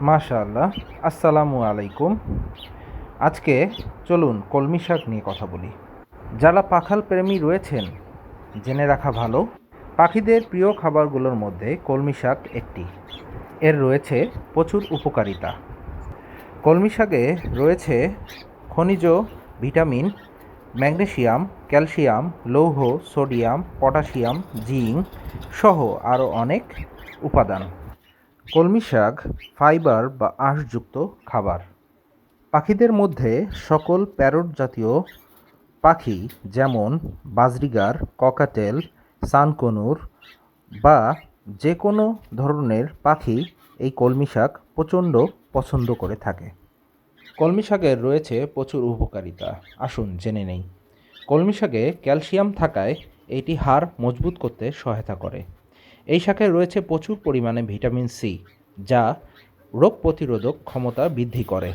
মাশাআল্লাহ, আসসালামু আলাইকুম। আজকে চলুন কলমি শাক নিয়ে কথা বলি। যারা পাখাল প্রেমী রয়েছেন, জেনে রাখা ভালো, পাখিদের প্রিয় খাবারগুলোর মধ্যে কলমি শাক একটি। এর রয়েছে প্রচুর উপকারিতা। কলমি শাকে রয়েছে খনিজ, ভিটামিন, ম্যাগনেসিয়াম, ক্যালসিয়াম, লৌহ, সোডিয়াম পটাশিয়াম জিঙ্ক সহ আরও অনেক উপাদান। কলমি শাক, ফাইবার বা আঁশযুক্ত খাবার। পাখিদের মধ্যে সকল প্যারট জাতীয় পাখি যেমন বাজরিগার, ককাটেল, সানকনুর বা যে কোনো ধরনের পাখি এই কলমি শাক প্রচণ্ড পছন্দ করে থাকে। কলমি শাকের রয়েছে প্রচুর উপকারিতা, আসুন জেনে নেই। কলমি শাকে ক্যালসিয়াম থাকায় এটি হাড় মজবুত করতে সহায়তা করে। এই শাকে রয়েছে প্রচুর পরিমাণে ভিটামিন সি, যা রোগ প্রতিরোধক ক্ষমতা বৃদ্ধি করে।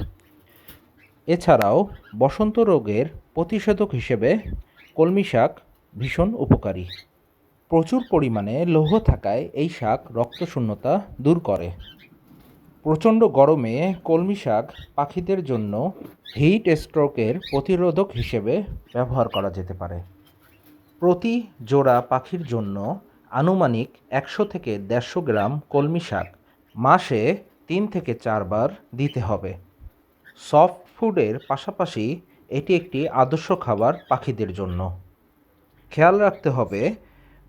এছাড়াও বসন্ত রোগের প্রতিষেধক হিসেবে কলমি শাক ভীষণ উপকারী। প্রচুর পরিমাণে লৌহ থাকায় এই শাক রক্তশূন্যতা দূর করে। প্রচণ্ড গরমে কলমি শাক পাখিদের জন্য হিট স্ট্রোকের প্রতিরোধক হিসেবে ব্যবহার করা যেতে পারে। প্রতি জোড়া পাখির জন্য আনুমানিক একশো থেকে দেড়শো গ্রাম কলমি শাক মাসে তিন থেকে চারবার দিতে হবে। সফট ফুডের পাশাপাশি এটি একটি আদর্শ খাবার পাখিদের জন্য। খেয়াল রাখতে হবে,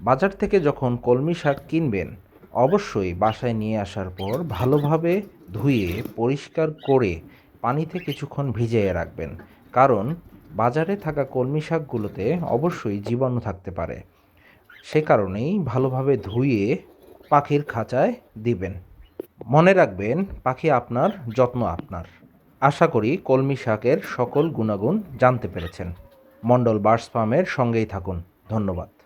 বাজার থেকে যখন কলমি শাক কিনবেন, অবশ্যই বাসায় নিয়ে আসার পর ভালোভাবে ধুয়ে, পরিষ্কার করে পানিতে কিছুক্ষণ ভিজিয়ে রাখবেন। কারণ বাজারে থাকা কলমি শাকগুলোতে অবশ্যই জীবাণু থাকতে পারে। সে কারণেই ভালোভাবে ধুয়ে পাখির খাঁচায় দিবেন। মনে রাখবেন, পাখি আপনার, যত্ন আপনার। আশা করি কলমি শাকের সকল গুণাগুণ জানতে পেরেছেন। মণ্ডল বার্স ফার্মের সঙ্গেই থাকুন। ধন্যবাদ।